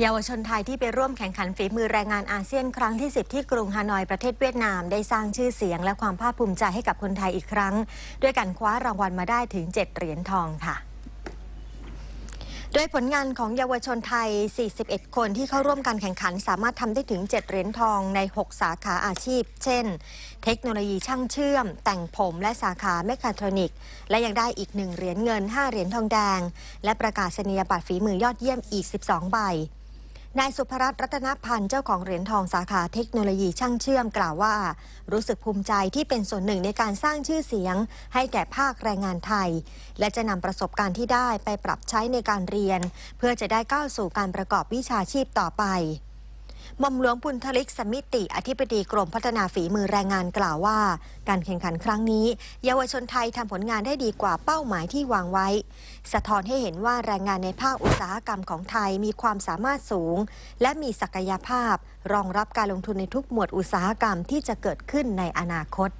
เยาวชนไทยที่ไปร่วมแข่งขันฝีมือแรงงานอาเซียนครั้งที่ 10 ที่กรุงฮานอยประเทศเวียดนามได้สร้างชื่อเสียงและความภาคภูมิใจให้กับคนไทยอีกครั้ง ด้วยการคว้ารางวัลมาได้ถึง 7 เหรียญทองค่ะโดยผลงานของเยาวชนไทย 41 คนที่เข้าร่วมการแข่งขัน สามารถทำได้ถึง 7 เหรียญทองใน 6 สาขาอาชีพ เช่น เทคโนโลยีช่างเชื่อม แต่งผมและสาขาเมคาทรอนิก และยังได้อีก 1 เหรียญเงิน 5 เหรียญทองแดง และประกาศนียบัตรฝีมือยอดเยี่ยมอีก 12 ใบ นายสุภรัตน์รัตนพันธ์เจ้าของเหรียญทองสาขาเทคโนโลยีช่างเชื่อมกล่าวว่า รู้สึกภูมิใจที่เป็นส่วนหนึ่งในการสร้างชื่อเสียง ให้แก่ภาคแรงงานไทย และจะนำประสบการณ์ที่ได้ไปปรับใช้ในการเรียน เพื่อจะได้ก้าวสู่การประกอบวิชาชีพต่อไป ม่อมหลวงปุณทลิกสมิติ อธิบดีกรมพัฒนาฝีมือแรงงานกล่าวว่า การแข่งขันครั้งนี้ เยาวชนไทยทำผลงานได้ดีกว่าเป้าหมายที่วางไว้ สะท้อนให้เห็นว่าแรงงานในภาคอุตสาหกรรมของไทยมีความสามารถสูง และมีศักยภาพ รองรับการลงทุนในทุกหมวดอุตสาหกรรมที่จะเกิดขึ้นในอนาคต